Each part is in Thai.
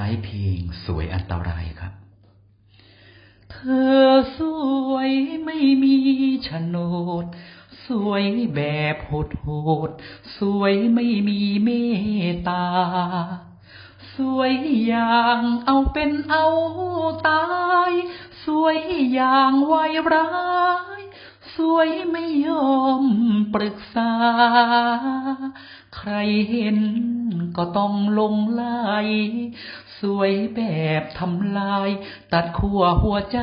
ไกด์เพลงสวยอันตรายครับ เธอสวยไม่มีโฉนด สวยแบบโหดโหดๆสวยไม่มีเมตตา สวยอย่างเอาเป็นเอาตาย สวยอย่างไวายร้าย สวยไม่ยอมปรึกษา ใครเห็นก็ต้องลงไหลสวยแบบทำลาย ตัดขั้วหัวใจ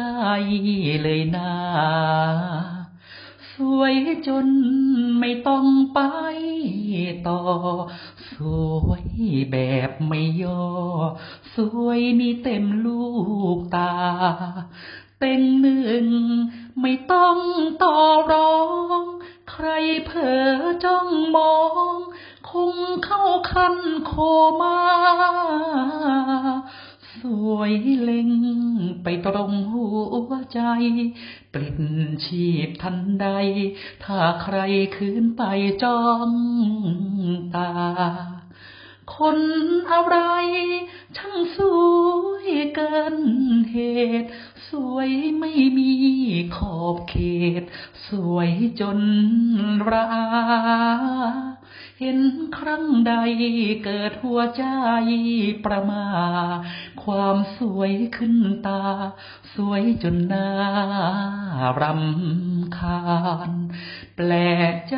เลยนาสวยจนไม่ต้องไปต่อ สวยแบบไม่ย่อ สวยมีเต็มลูกตา เต็งหนึ่งไม่ต้องต่อรอง ใครเผลอจ้องมอง เข้าคันโคมาสวยเล็งไปตรงหัวใจ ปลิดชีพทันใด ถ้าใครคืนไปจ้องตา คนอะไรช่างสวยเกินเหตุ สวยไม่มีขอบเขต สวยจนรา เห็นครั้งใดเกิดหัวใจประมา ความสวยขึ้นตา สวยจนน่ารำคาญ แปลกใจ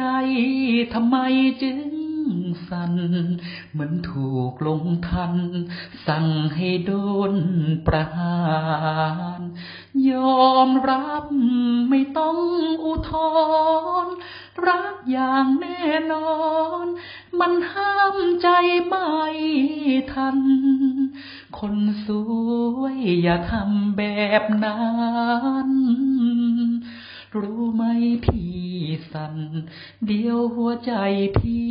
ทำไมจึงสันเหมือนถูกลงทัน สั่งให้โดนประหาร ยอมรับไม่ต้อง ทรรักอย่างแน่นอน มันห้ามใจไม่ทัน คนสวยอย่าทำแบบนั้นรู้ไหมพี่สัน เดียวหัวใจพี่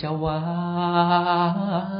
จะวาย